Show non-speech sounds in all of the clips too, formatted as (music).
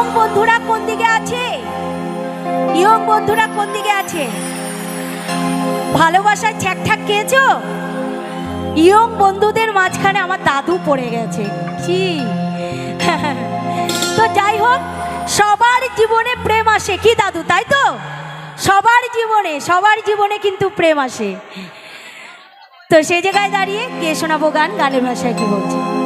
Young বন্ধুরা কোন দিকে আছে? ইয়ং বন্ধুরা কোন দিকে আছে? ভালোবাসায় ছ্যাকঠাক খেয়েছো? ইয়ং বন্ধুদের মাঝখানে আমার দাদু পড়ে গেছে। কি (laughs) তো যাই হোক, সবার জীবনে প্রেম আসে। কি দাদু, তাই তো? সবার জীবনে সবার জীবনে কিন্তু প্রেম আসে। তো সেই জায়গায় দাঁড়িয়ে কে শোনাবো গান? গানের ভাষায় কি বলছে?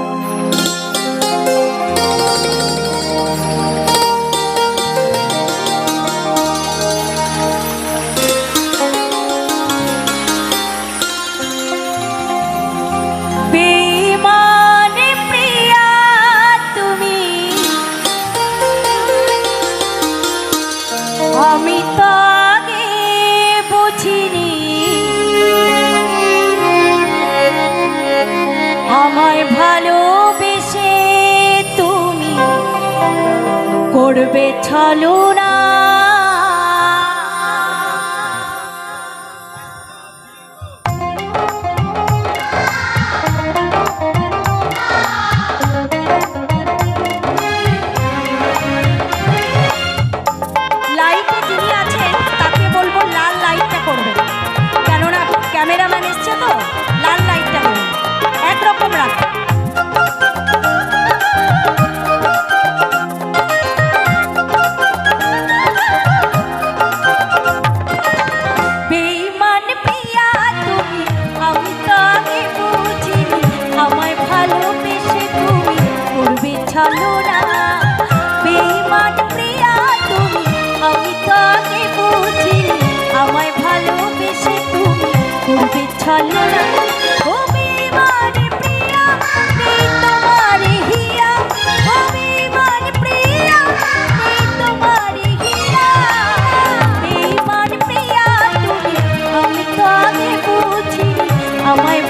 আমি বুঝিনি। ভালোবেসে তুমি করবে ছলো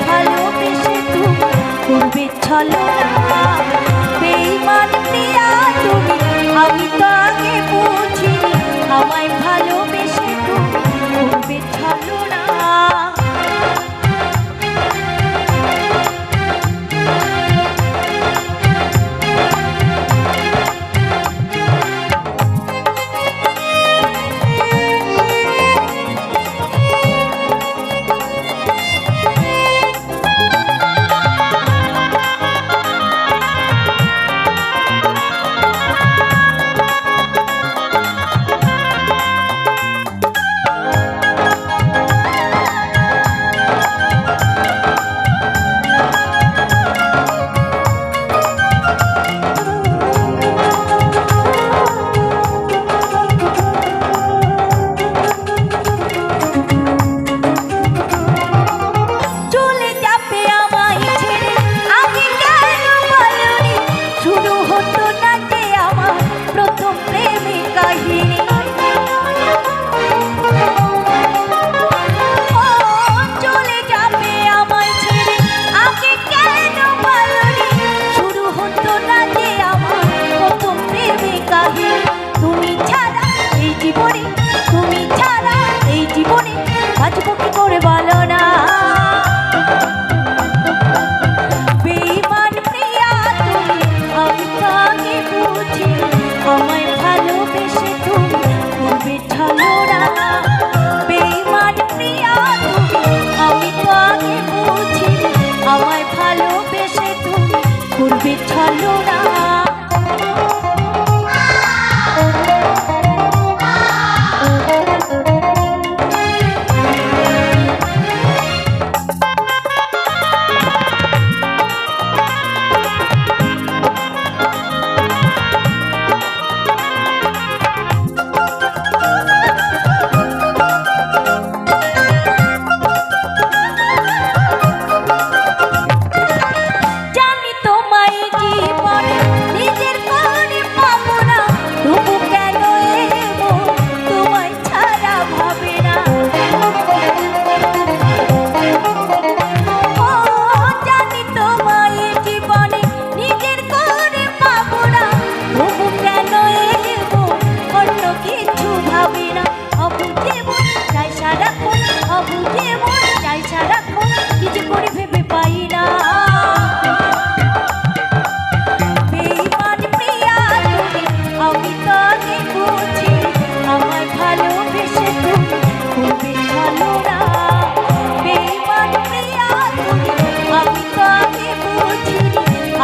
ভালোবেসে তুমি করবে ছলো।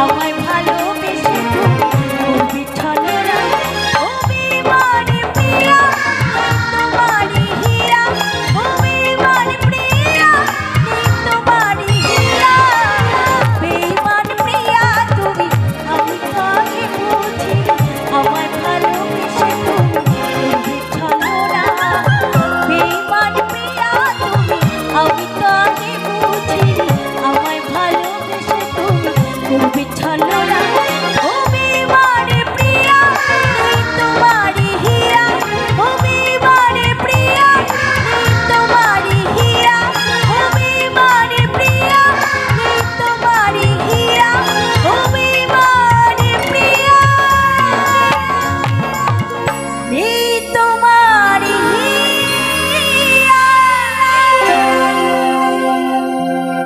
Okay.